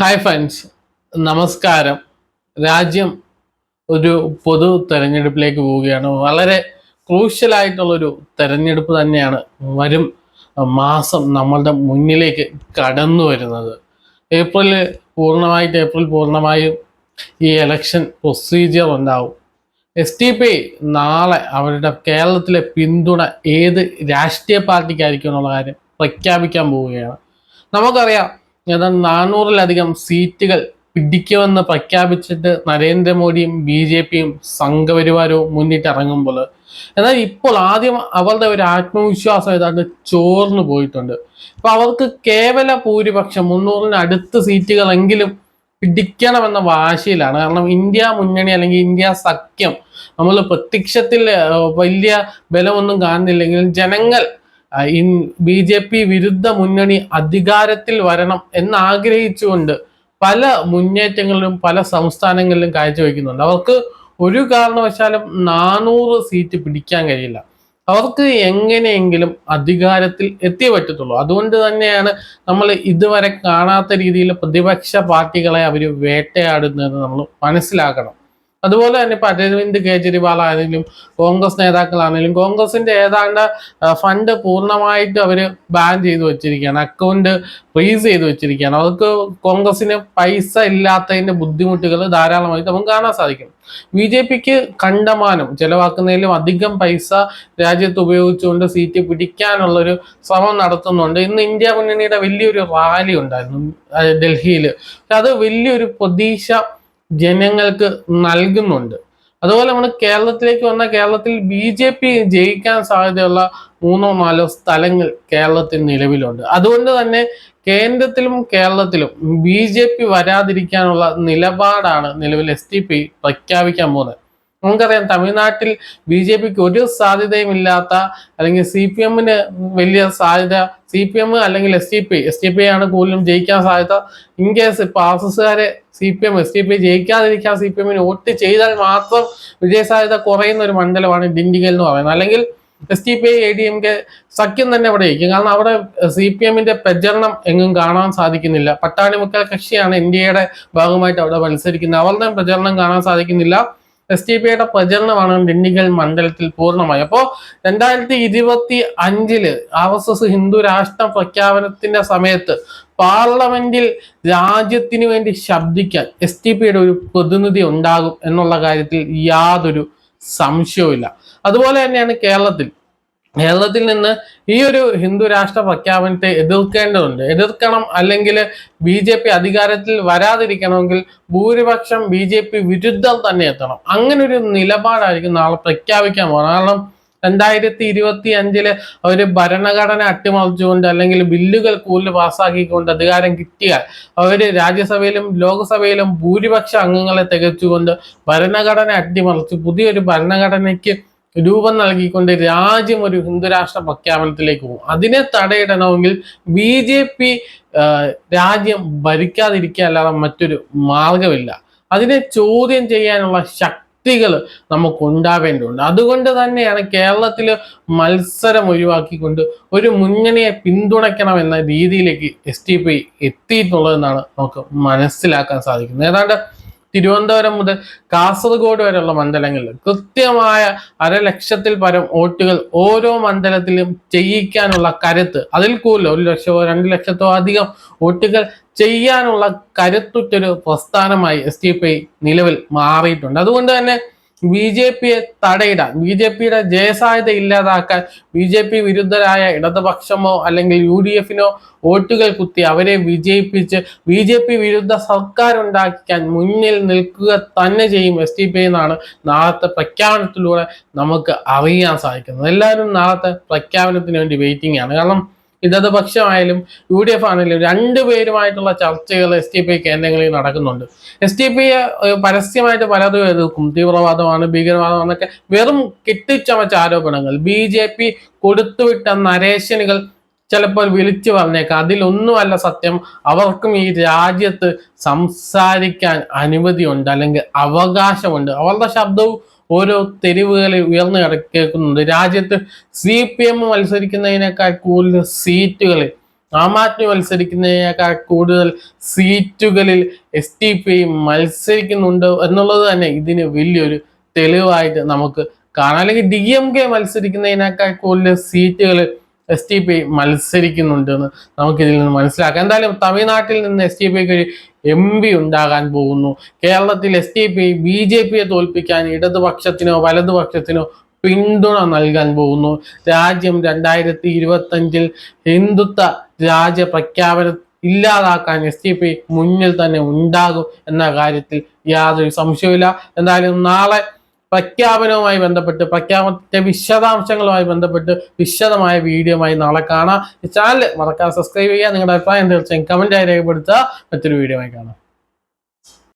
Hi friends നമസ്കാരം. രാജ്യം ഒരു പൊതു തെരഞ്ഞെടുപ്പിലേക്ക് പോവുകയാണ്. വളരെ ക്രൂഷ്യലായിട്ടുള്ളൊരു തെരഞ്ഞെടുപ്പ് തന്നെയാണ് വരും മാസം നമ്മളുടെ മുന്നിലേക്ക് കടന്നു വരുന്നത്. ഏപ്രിൽ പൂർണമായിട്ട് ഏപ്രിൽ പൂർണമായും ഈ എലക്ഷൻ പ്രൊസീജിയർ ഉണ്ടാവും. എസ് ടി പി നാളെ അവരുടെ കേരളത്തിലെ പിന്തുണ ഏത് രാഷ്ട്രീയ പാർട്ടിക്കായിരിക്കും എന്നുള്ള കാര്യം പ്രഖ്യാപിക്കാൻ പോവുകയാണ്. നമുക്കറിയാം ഏതാണ്ട് നാനൂറിലധികം സീറ്റുകൾ പിടിക്കുമെന്ന് പ്രഖ്യാപിച്ചിട്ട് നരേന്ദ്രമോദിയും ബി ജെ പിയും സംഘപരിവാരവും മുന്നിട്ടിറങ്ങുമ്പോൾ. എന്നാൽ ഇപ്പോൾ ആദ്യം അവരുടെ ഒരു ആത്മവിശ്വാസം ഏതാണ്ട് ചോർന്നു പോയിട്ടുണ്ട്. അപ്പൊ അവർക്ക് കേവല ഭൂരിപക്ഷം മുന്നൂറിന് അടുത്ത് സീറ്റുകളെങ്കിലും പിടിക്കണമെന്ന വാശിയിലാണ്. കാരണം ഇന്ത്യ മുന്നണി അല്ലെങ്കിൽ ഇന്ത്യ സഖ്യം നമ്മൾ പ്രത്യക്ഷത്തിൽ വലിയ ബലമൊന്നും കാണുന്നില്ലെങ്കിലും ജനങ്ങൾ ബി ജെ പി വിരുദ്ധ മുന്നണി അധികാരത്തിൽ വരണം എന്നാഗ്രഹിച്ചുകൊണ്ട് പല മുന്നേറ്റങ്ങളിലും പല സംസ്ഥാനങ്ങളിലും കാഴ്ചവെക്കുന്നുണ്ട്. അവർക്ക് ഒരു കാരണവശാലും നാനൂറ് സീറ്റ് പിടിക്കാൻ കഴിയില്ല. അവർക്ക് എങ്ങനെയെങ്കിലും അധികാരത്തിൽ എത്തിയേ പറ്റത്തുള്ളൂ. അതുകൊണ്ട് തന്നെയാണ് നമ്മൾ ഇതുവരെ കാണാത്ത രീതിയിൽ പ്രതിപക്ഷ പാർട്ടികളെ അവർ വേട്ടയാടുന്നതെന്ന് നമ്മൾ മനസ്സിലാക്കണം. അതുപോലെ തന്നെ ഇപ്പൊ അരവിന്ദ് കേജ്രിവാൾ ആണെങ്കിലും കോൺഗ്രസ് നേതാക്കളാണെങ്കിലും കോൺഗ്രസിന്റെ ഏതാണ്ട് ഫണ്ട് പൂർണമായിട്ട് അവർ ബാൻ ചെയ്തു വെച്ചിരിക്കുകയാണ്. അക്കൗണ്ട് ഫ്രീസ് ചെയ്തു വെച്ചിരിക്കുകയാണ്. അവർക്ക് കോൺഗ്രസിന് പൈസ ഇല്ലാത്തതിന്റെ ബുദ്ധിമുട്ടുകൾ ധാരാളമായിട്ട് നമുക്ക് കാണാൻ സാധിക്കും. ബി ജെ പിക്ക് കണ്ടമാനം ചെലവാക്കുന്നതിലും അധികം പൈസ രാജ്യത്ത് ഉപയോഗിച്ചുകൊണ്ട് സീറ്റ് പിടിക്കാനുള്ളൊരു ശ്രമം നടത്തുന്നുണ്ട്. ഇന്ന് ഇന്ത്യ മുന്നണിയുടെ വലിയൊരു റാലി ഉണ്ടായിരുന്നു ഡൽഹിയിൽ അത് വലിയൊരു പ്രതീക്ഷ ജനങ്ങൾക്ക് നൽകുന്നുണ്ട്. അതുപോലെ നമ്മൾ കേരളത്തിലേക്ക് വന്ന കേരളത്തിൽ ബി ജെ പി ജയിക്കാൻ സാധ്യതയുള്ള മൂന്നോ നാലോ സ്ഥലങ്ങൾ കേരളത്തിൽ നിലവിലുണ്ട്. അതുകൊണ്ട് തന്നെ കേന്ദ്രത്തിലും കേരളത്തിലും ബി ജെ പി വരാതിരിക്കാനുള്ള നിലപാടാണ് നിലവിൽ എസ് ടി പി പ്രഖ്യാപിക്കാൻ പോകുന്നത്. നമുക്കറിയാം തമിഴ്നാട്ടിൽ ബി ജെ പിക്ക് ഒരു സാധ്യതയും ഇല്ലാത്ത അല്ലെങ്കിൽ സി പി എമ്മിന് വലിയ സാധ്യത സി പി എം അല്ലെങ്കിൽ S T P S T P ആണ് കൂടുതലും ജയിക്കാൻ സാധ്യത. ഇൻ കേസ് ഇപ്പൊ R S എസ്സുകാരെ C P M S T P ജയിക്കാതിരിക്കാൻ C P എമ്മിന് വോട്ട് ചെയ്താൽ മാത്രം വിജയ സാധ്യത കുറയുന്ന ഒരു മണ്ഡലമാണ് ഡിണ്ടിഗൽ എന്ന് പറയുന്നത്. അല്ലെങ്കിൽ S T P A D M K സഖ്യം തന്നെ അവിടെ ജയിക്കും. കാരണം അവിടെ സി പി എമ്മിന്റെ പ്രചരണം എങ്ങും കാണാൻ സാധിക്കുന്നില്ല. പട്ടാണിമുക്കൽ കക്ഷിയാണ് ഇന്ത്യയുടെ ഭാഗമായിട്ട് അവിടെ മത്സരിക്കുന്നത്. അവരുടെ പ്രചരണം കാണാൻ സാധിക്കുന്നില്ല. എസ് ടി പിയുടെ പ്രചരണമാണ് ഡിണ്ടിഗൽ മണ്ഡലത്തിൽ പൂർണമായി. അപ്പോ രണ്ടായിരത്തി ഇരുപത്തി അഞ്ചിൽ ആർ എസ് എസ് ഹിന്ദു രാഷ്ട്ര പ്രഖ്യാപനത്തിന്റെ സമയത്ത് പാർലമെന്റിൽ രാജ്യത്തിന് വേണ്ടി ശബ്ദിക്കാൻ എസ് ടി പിയുടെ ഒരു പ്രതിനിധി ഉണ്ടാകും എന്നുള്ള കാര്യത്തിൽ യാതൊരു സംശയവുമില്ല. അതുപോലെ തന്നെയാണ് കേരളത്തിൽ കേരളത്തിൽ നിന്ന് ഈ ഒരു ഹിന്ദു രാഷ്ട്ര പ്രഖ്യാപനത്തെ എതിർക്കേണ്ടതുണ്ട്. എതിർക്കണം അല്ലെങ്കിൽ ബി ജെ പി അധികാരത്തിൽ വരാതിരിക്കണമെങ്കിൽ ഭൂരിപക്ഷം ബി ജെ പി വിരുദ്ധം തന്നെ എത്തണം. അങ്ങനെ ഒരു നിലപാടായിരിക്കും നാളെ പ്രഖ്യാപിക്കാൻ പോകുന്നത്. കാരണം രണ്ടായിരത്തി ഇരുപത്തി അഞ്ചിൽ അവർ ഭരണഘടന അട്ടിമറിച്ചുകൊണ്ട് അല്ലെങ്കിൽ ബില്ലുകൾ കൂടുതൽ പാസ്സാക്കിക്കൊണ്ട് അധികാരം കിട്ടിയാൽ അവർ രാജ്യസഭയിലും ലോക്സഭയിലും ഭൂരിപക്ഷ അംഗങ്ങളെ തികച്ചുകൊണ്ട് ഭരണഘടന അട്ടിമറിച്ച് പുതിയൊരു ഭരണഘടനയ്ക്ക് രൂപം നൽകിക്കൊണ്ട് രാജ്യം ഒരു ഹിന്ദുരാഷ്ട്ര പ്രഖ്യാപനത്തിലേക്ക് പോകും. അതിനെ തടയിടണമെങ്കിൽ ബി ജെ പി രാജ്യം ഭരിക്കാതിരിക്കുക അല്ലാതെ മറ്റൊരു മാർഗമില്ല അതിനെ ചോദ്യം ചെയ്യാനുള്ള ശക്തികൾ നമുക്ക് ഉണ്ടാവേണ്ടതുണ്ട് അതുകൊണ്ട് തന്നെയാണ് കേരളത്തിൽ മത്സരം ഒഴിവാക്കിക്കൊണ്ട് ഒരു മുന്നണിയെ പിന്തുണയ്ക്കണം എന്ന രീതിയിലേക്ക് എസ് ടി പി എത്തിയിട്ടുള്ളതെന്നാണ് നമുക്ക് മനസ്സിലാക്കാൻ സാധിക്കുന്നത്. ഏതാണ്ട് തിരുവനന്തപുരം മുതൽ കാസർഗോഡ് വരെയുള്ള മണ്ഡലങ്ങളിൽ കൃത്യമായ അരലക്ഷത്തിൽ പരം വോട്ടുകൾ ഓരോ മണ്ഡലത്തിലും ചെയ്യിക്കാനുള്ള കരുത്ത്. അതിൽ കൂടുതൽ ഒരു ലക്ഷമോ രണ്ട് ലക്ഷത്തോ അധികം വോട്ടുകൾ ചെയ്യാനുള്ള കരുത്തുറ്റൊരു പ്രസ്ഥാനമായി എസ് ടി പി നിലവിൽ മാറിയിട്ടുണ്ട്. അതുകൊണ്ട് തന്നെ ബി ജെ പിയെ തടയിടാൻ ബി ജെ പിയുടെ ജയസാധ്യത ഇല്ലാതാക്കാൻ ബി ജെ പി വിരുദ്ധരായ ഇടതുപക്ഷമോ അല്ലെങ്കിൽ യു ഡി എഫിനോ വോട്ടുകൾ കുത്തി അവരെ വിജയിപ്പിച്ച് ബി ജെ പി വിരുദ്ധ സർക്കാർ ഉണ്ടാക്കാൻ മുന്നിൽ നിൽക്കുക തന്നെ ചെയ്യും എസ് ടി പി എന്നാണ് നാളത്തെ പ്രഖ്യാപനത്തിലൂടെ നമുക്ക് അറിയാൻ സാധിക്കുന്നത്. എല്ലാവരും നാളത്തെ പ്രഖ്യാപനത്തിന് വേണ്ടി വെയിറ്റിംഗ് ആണ്. കാരണം ഇടതുപക്ഷമായാലും യു ഡി എഫ് ആണെങ്കിലും രണ്ടുപേരുമായിട്ടുള്ള ചർച്ചകൾ എസ് ടി പി കേന്ദ്രങ്ങളിൽ നടക്കുന്നുണ്ട്. എസ് ടി പി പരസ്യമായിട്ട് പലതും എതിർക്കും. തീവ്രവാദമാണ് ഭീകരവാദമാണെന്നൊക്കെ വെറും കെട്ടിച്ചമച്ച ആരോപണങ്ങൾ. ബി ജെ പി കൊടുത്തുവിട്ട നരേശനുകൾ ചിലപ്പോൾ വിളിച്ചു പറഞ്ഞേക്കാം. അതിലൊന്നുമല്ല സത്യം. അവർക്കും ഈ രാജ്യത്ത് സംസാരിക്കാൻ അനുമതിയുണ്ട് അല്ലെങ്കിൽ അവകാശമുണ്ട്. അവരുടെ ശബ്ദവും ഓരോ തെരുവുകളിൽ ഉയർന്നു കിടക്കേക്കുന്നുണ്ട്. രാജ്യത്ത് സി പി എം മത്സരിക്കുന്നതിനേക്കാൾ കൂടുതൽ സീറ്റുകളിൽ ആം ആദ്മി മത്സരിക്കുന്നതിനേക്കാൾ കൂടുതൽ സീറ്റുകളിൽ എസ് ടി പി മത്സരിക്കുന്നുണ്ട് എന്നുള്ളത് തന്നെ ഇതിന് വലിയൊരു തെളിവായിട്ട് നമുക്ക് കാണാം. അല്ലെങ്കിൽ ഡി എം കെ മത്സരിക്കുന്നതിനേക്കാൾ കൂടുതൽ സീറ്റുകൾ എസ് ടി പി മത്സരിക്കുന്നുണ്ട് എന്ന് നമുക്കിതിൽ നിന്ന് മനസ്സിലാക്കാം. എന്തായാലും തമിഴ്നാട്ടിൽ നിന്ന് എസ് ടി പിക്ക് ഒരു എം പി ഉണ്ടാകാൻ പോകുന്നു. കേരളത്തിൽ S T P B J പിയെ തോൽപ്പിക്കാൻ ഇടതുപക്ഷത്തിനോ വലതുപക്ഷത്തിനോ പിന്തുണ നൽകാൻ പോകുന്നു. രാജ്യം രണ്ടായിരത്തി ഇരുപത്തി അഞ്ചിൽ ഹിന്ദുത്വ രാജ്യ പ്രഖ്യാപന ഇല്ലാതാക്കാൻ എസ് ടി പി മുന്നിൽ തന്നെ ഉണ്ടാകും എന്ന കാര്യത്തിൽ യാതൊരു സംശയവുമില്ല. എന്തായാലും നാളെ പ്രഖ്യാപനവുമായി ബന്ധപ്പെട്ട് പ്രഖ്യാപനത്തിന്റെ വിശദാംശങ്ങളുമായി ബന്ധപ്പെട്ട് വിശദമായ വീഡിയോമായി നാളെ കാണാം. ചാനൽ മറക്കാതെ സബ്സ്ക്രൈബ് ചെയ്യുക. നിങ്ങളുടെ അഭിപ്രായം തീർച്ചയായും കമന്റായി രേഖപ്പെടുത്തുക. മറ്റൊരു ആയി കാണാം.